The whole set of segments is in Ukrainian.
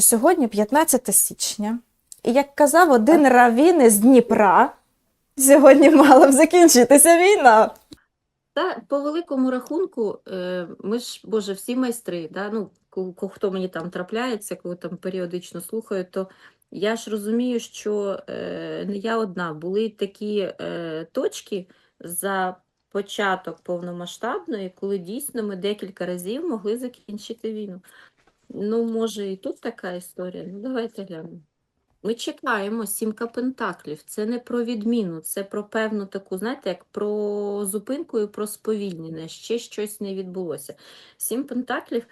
Сьогодні 15 січня, і як казав один равін із Дніпра, сьогодні мала б закінчитися війна. Та по великому рахунку, е, ми ж, Боже, всі майстри, да? ну, хто мені там трапляється, коли там періодично слухаю, то я ж розумію, що е, не я одна. Були такі е, точки за початок повномасштабної, коли дійсно ми декілька разів могли закінчити війну. Ну, може, і тут така історія. Ну, давайте глянемо. Ми чекаємо сімка пентаклів. Це не про відміну, це про певну таку, знаєте, як про зупинку і про сповільнення. Ще щось не відбулося. Сім пентаклів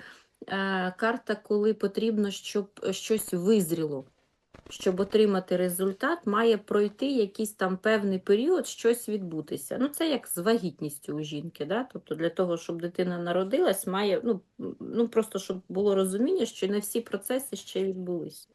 е, карта, коли потрібно, щоб щось визріло. Щоб отримати результат, має пройти якийсь там певний період, щось відбутися. Ну, це як з вагітністю у жінки. Да? Тобто для того, щоб дитина народилась, має, ну, ну просто щоб було розуміння, що не всі процеси ще відбулися.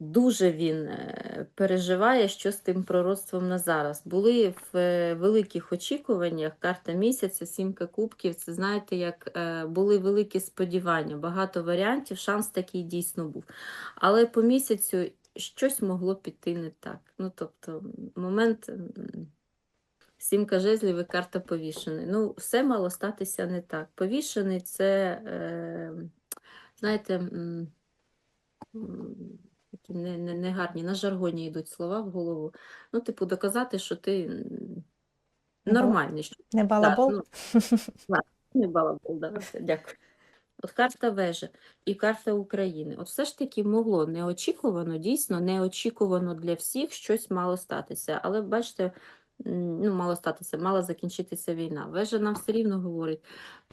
Дуже він е, переживає, що з тим пророцтвом на зараз. Були в е, великих очікуваннях, карта місяця, сімка кубків. Це знаєте, як е, були великі сподівання, багато варіантів, шанс такий дійсно був. Але по місяцю щось могло піти не так. Ну, тобто, момент. Сімка жезлів і карта повішений. Ну, все мало статися не так. Повішений це, е, знаєте, такі не, не, не на жаргоні йдуть слова в голову. Ну, типу, доказати, що ти нормальний. Що, Не так, балабол? ну, не балабол, да, все, дякую. От карта вежа і карта України. От все ж таки могло неочікувано, дійсно, неочікувано для всіх щось мало статися. Але бачите, ну, мало статися, мала закінчитися війна. Вежа нам все рівно говорить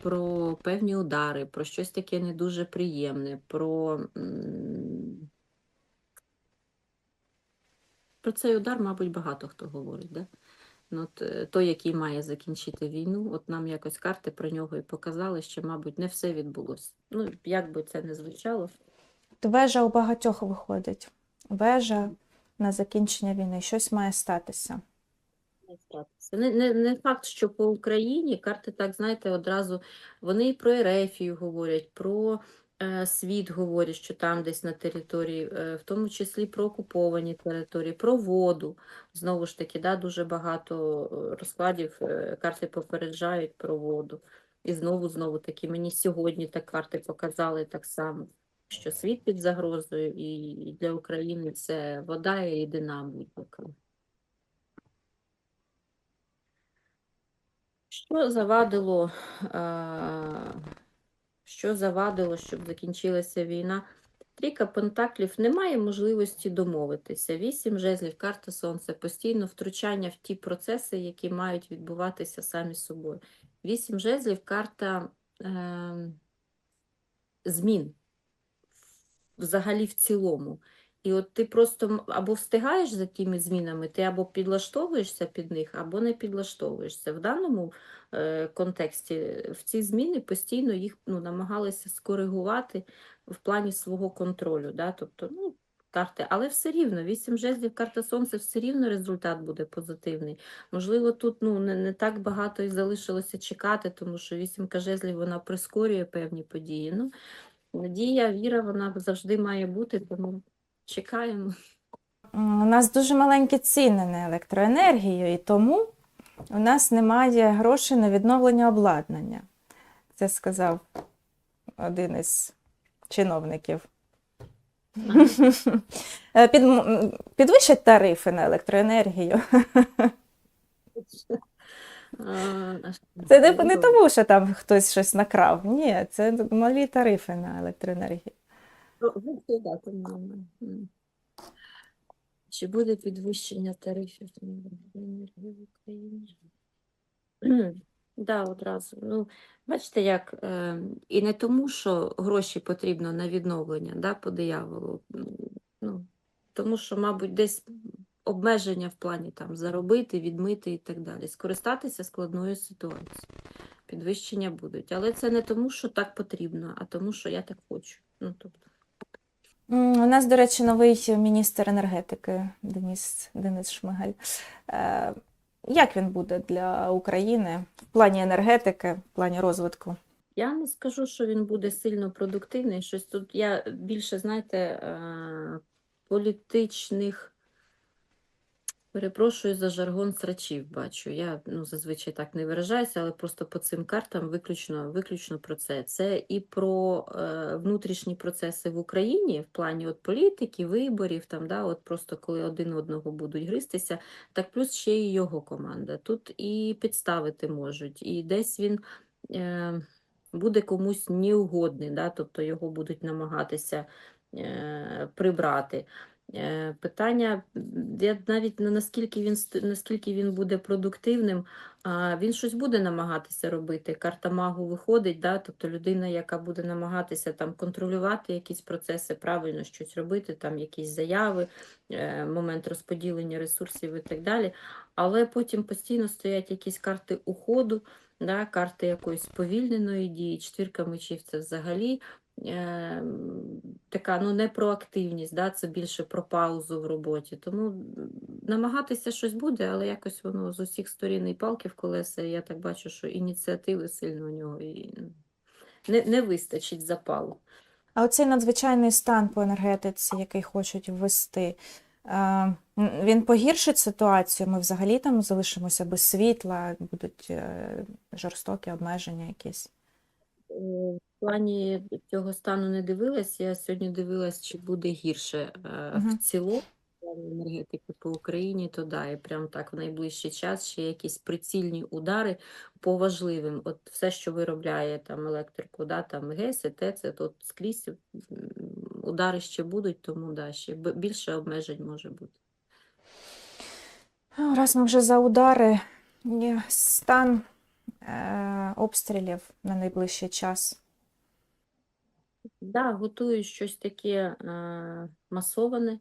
про певні удари, про щось таке не дуже приємне, про, про цей удар, мабуть, багато хто говорить. Да? Ну, от, е, той, який має закінчити війну, от нам якось карти про нього і показали, що, мабуть, не все відбулося. Ну, як би це не звучало. Вежа у багатьох виходить. Вежа на закінчення війни. Щось має статися. не. Не, не, факт, що по Україні карти, так знаєте, одразу вони і про Ерефію говорять, про світ говорять, що там десь на території, е, в тому числі про окуповані території, про воду. Знову ж таки, да, дуже багато е, розкладів е, карти попереджають про воду. І знову, знову таки, мені сьогодні так карти показали так само, що світ під загрозою, і для України це вода і єдина будь-яка. Що завадило, е, що завадило, щоб закінчилася війна? Трійка пентаклів немає можливості домовитися. Вісім жезлів, карта сонця, постійно втручання в ті процеси, які мають відбуватися самі собою. Вісім жезлів, карта е, змін взагалі в цілому. І от ти просто або встигаєш за тими змінами, ти або підлаштовуєшся під них, або не підлаштовуєшся. В даному е, контексті е, в ці зміни постійно їх ну, намагалися скоригувати в плані свого контролю. Да? Тобто, ну, карти, але все рівно, вісім жезлів, карта сонця, все рівно результат буде позитивний. Можливо, тут ну, не, не так багато і залишилося чекати, тому що вісімка жезлів вона прискорює певні події. Ну, надія, віра, вона завжди має бути, тому чекаємо. У нас дуже маленькі ціни на електроенергію, і тому у нас немає грошей на відновлення обладнання. Це сказав один із чиновників. Е, Під, підвищать тарифи на електроенергію. Це не, не тому, що там хтось щось накрав. Ні, це малі тарифи на електроенергію. Чи буде підвищення тарифів на електроенергію в Україні? Да, одразу. Ну, бачите, як е, і не тому, що гроші потрібно на відновлення, да, по дияволу. Ну, тому що, мабуть, десь обмеження в плані там заробити, відмити і так далі. Скористатися складною ситуацією. Підвищення будуть. Але це не тому, що так потрібно, а тому, що я так хочу. Ну, тобто, У нас, до речі, новий міністр енергетики Денис, Денис Шмигаль. Е, Як він буде для України в плані енергетики, в плані розвитку? Я не скажу, що він буде сильно продуктивний. Щось тут я більше, знаєте, е, політичних, перепрошую за жаргон срачів бачу. Я ну, зазвичай так не виражаюся, але просто по цим картам виключно, виключно про це. Це і про е, внутрішні процеси в Україні в плані от політики, виборів, там, да, от просто коли один одного будуть гристися, так плюс ще й його команда. Тут і підставити можуть, і десь він. Е, буде комусь неугодний, да? тобто його будуть намагатися е, прибрати. Е, питання, я навіть наскільки він, наскільки він буде продуктивним, він щось буде намагатися робити. Карта магу виходить, да? тобто людина, яка буде намагатися там контролювати якісь процеси, правильно щось робити, там якісь заяви, е, момент розподілення ресурсів і так далі. Але потім постійно стоять якісь карти уходу, да, карти якоїсь повільненої дії, четвірка мечів це взагалі е, така ну, не про активність, да, це більше про паузу в роботі. Тому намагатися щось буде, але якось воно з усіх сторін і палки в колеса. Я так бачу, що ініціативи сильно у нього і ну, не, не вистачить запалу. А оцей надзвичайний стан по енергетиці, який хочуть ввести, е, він погіршить ситуацію. Ми взагалі там залишимося без світла, будуть е, жорстокі обмеження якісь. В плані цього стану не дивилась. Я сьогодні дивилась, чи буде гірше е, в цілому енергетики по Україні, то да, і прям так в найближчий час ще якісь прицільні удари по важливим. От все, що виробляє там електрику, да, там ГЕС, і ТЕЦ, тут скрізь удари ще будуть, тому да, ще більше обмежень може бути. Раз ми вже за удари, стан обстрілів на найближчий час. Да, готують щось таке е, масоване,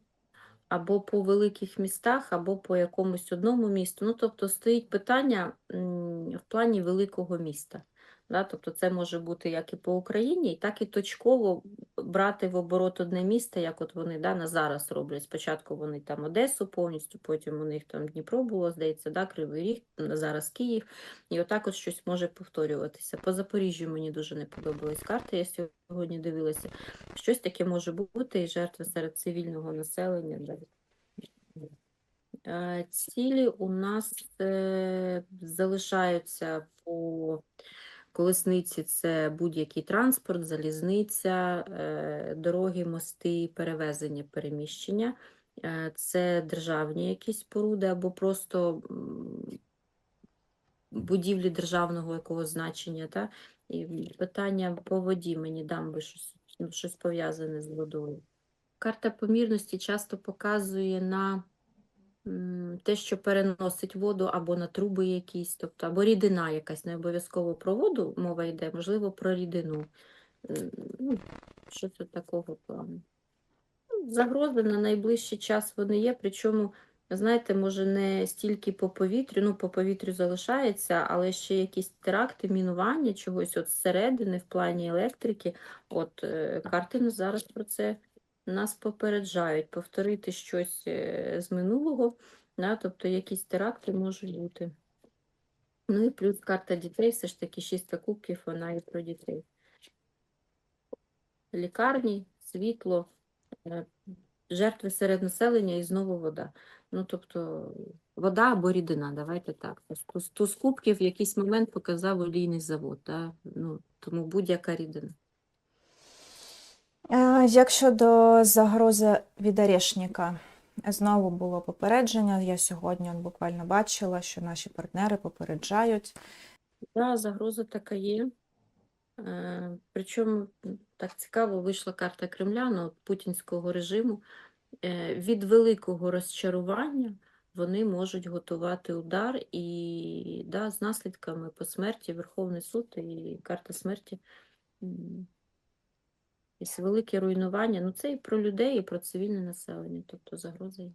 або по великих містах, або по якомусь одному місту. Ну, тобто стоїть питання в плані великого міста. Да? Тобто це може бути як і по Україні, і так і точково брати в оборот одне місто, як от вони да, на зараз роблять. Спочатку вони там Одесу повністю, потім у них там Дніпро було, здається, да, Кривий Ріг, зараз Київ. І отак от щось може повторюватися. По Запоріжжю мені дуже не подобались карти, я сьогодні дивилася. Щось таке може бути, і жертви серед цивільного населення. Е, Цілі у нас е, залишаються по колесниці це будь-який транспорт, залізниця, е, дороги, мости, перевезення, переміщення. Е, Це державні якісь споруди або просто будівлі державного якогось значення. Та? І питання по воді мені дамби щось, ну, щось пов'язане з водою. Карта помірності часто показує на те, що переносить воду або на труби якісь, тобто або рідина якась, не обов'язково про воду мова йде, можливо, про рідину. М, Ну, що це такого плану? Ну, Загрози на найближчий час вони є, причому, знаєте, може не стільки по повітрю, ну по повітрю залишається, але ще якісь теракти, мінування чогось от зсередини в плані електрики. От е, карти нас зараз про це нас попереджають, повторити щось е, з минулого, да, тобто якісь теракти можуть бути. Ну і плюс карта дітей, все ж таки шістка кубків, вона і про дітей. Лікарні, світло, е, жертви серед населення і знову вода. Ну, тобто, вода або рідина, давайте так. Туз кубків в якийсь момент показав олійний завод, да? ну, тому будь-яка рідина. Е, Як щодо загрози від Орешника, знову було попередження. Я сьогодні буквально бачила, що наші партнери попереджають. Да, загроза така є. Е, Причому так цікаво вийшла карта Кремля, ну, путінського режиму. Е, Від великого розчарування вони можуть готувати удар і да, з наслідками по смерті Верховний суд і карта смерті. М, Якесь велике руйнування. Ну, це і про людей, і про цивільне населення, тобто загроза є.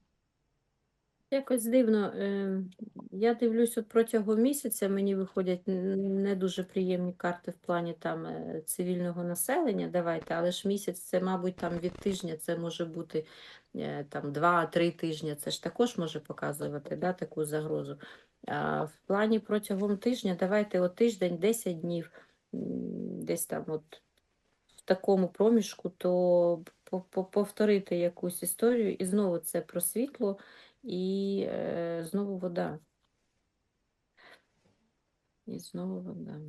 Якось дивно. е, Я дивлюсь, от протягом місяця мені виходять не дуже приємні карти в плані там е, цивільного населення. Давайте, але ж місяць це, мабуть, там від тижня це може бути е, там два-три тижні. Це ж також може показувати да, таку загрозу. А в плані протягом тижня, давайте от тиждень, 10 днів. десь там от в такому проміжку, то по- по- повторити якусь історію, і знову це про світло, і е, знову вода. І знову вода.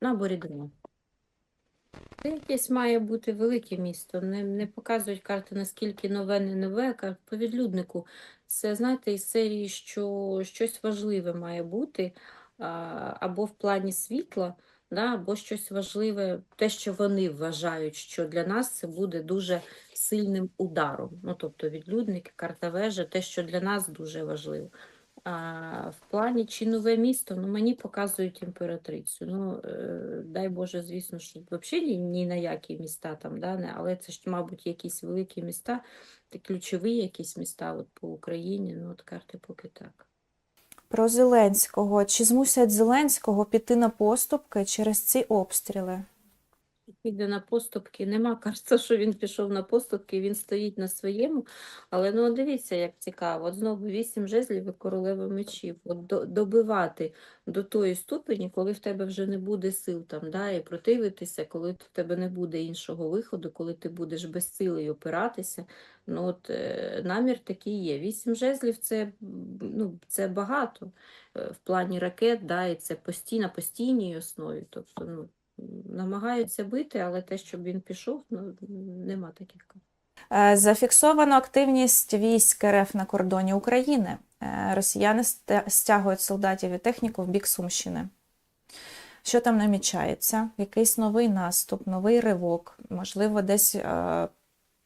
Або рідина. Це якесь має бути велике місто. Не, не показують карти, наскільки нове, не нове, кажуть, по відлюднику. Це, знаєте, із серії, що щось важливе має бути, а, або в плані світла, да, або щось важливе, те, що вони вважають, що для нас це буде дуже сильним ударом. Ну, тобто відлюдники, карта вежа, те, що для нас дуже важливо. А в плані чи нове місто, ну мені показують імператрицю. Ну, е, дай Боже, звісно, що взагалі ні, на які міста там, да, не, але це ж, мабуть, якісь великі міста, ключові якісь міста от по Україні, ну от карти поки так. Про Зеленського. Чи змусять Зеленського піти на поступки через ці обстріли? Піде на поступки, нема кажеться, що він пішов на поступки, він стоїть на своєму. Але ну дивіться, як цікаво. От знову вісім жезлів і королева мечів. От до, добивати до тої ступені, коли в тебе вже не буде сил там, да, і противитися, коли в тебе не буде іншого виходу, коли ти будеш без сили опиратися. Ну от е, намір такий є. Вісім жезлів це, ну, це багато е, в плані ракет, да, і це постійно, постійній основі. Тобто, ну, намагаються бити, але те, щоб він пішов, ну, нема таких. Е, Зафіксовано активність військ РФ на кордоні України. Е, Росіяни стягують солдатів і техніку в бік Сумщини. Що там намічається? Якийсь новий наступ, новий ривок, можливо, десь е,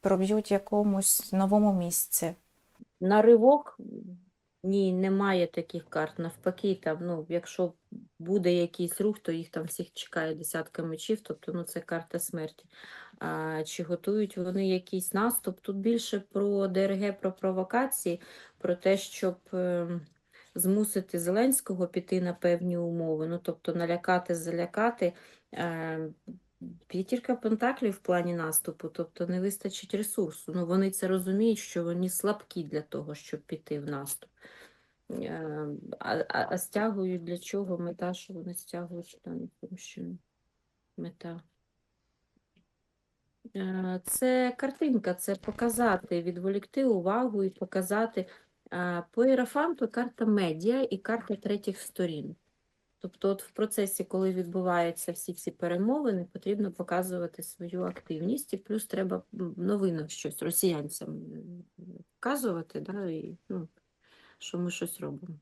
проб'ють якомусь новому місці. На ривок ні, немає таких карт. Навпаки, там, ну, якщо буде якийсь рух, то їх там всіх чекає десятка мечів, тобто ну, це карта смерті. А, чи готують вони якийсь наступ? Тут більше про ДРГ, про провокації, про те, щоб ем, змусити Зеленського піти на певні умови, ну, тобто налякати, залякати. Е, П'ятірка пентаклів в плані наступу, тобто не вистачить ресурсу. Ну, вони це розуміють, що вони слабкі для того, щоб піти в наступ. Е, А, а, а стягують для чого? Мета, що вони стягують що там Сумщину. Мета. Е, Це картинка, це показати, відволікти увагу і показати. Е, По іерофанту карта медіа і карта третіх сторін. Тобто, от в процесі, коли відбуваються всі ці перемовини, потрібно показувати свою активність, і плюс треба новину щось росіянцям показувати, да, і, ну, що ми щось робимо.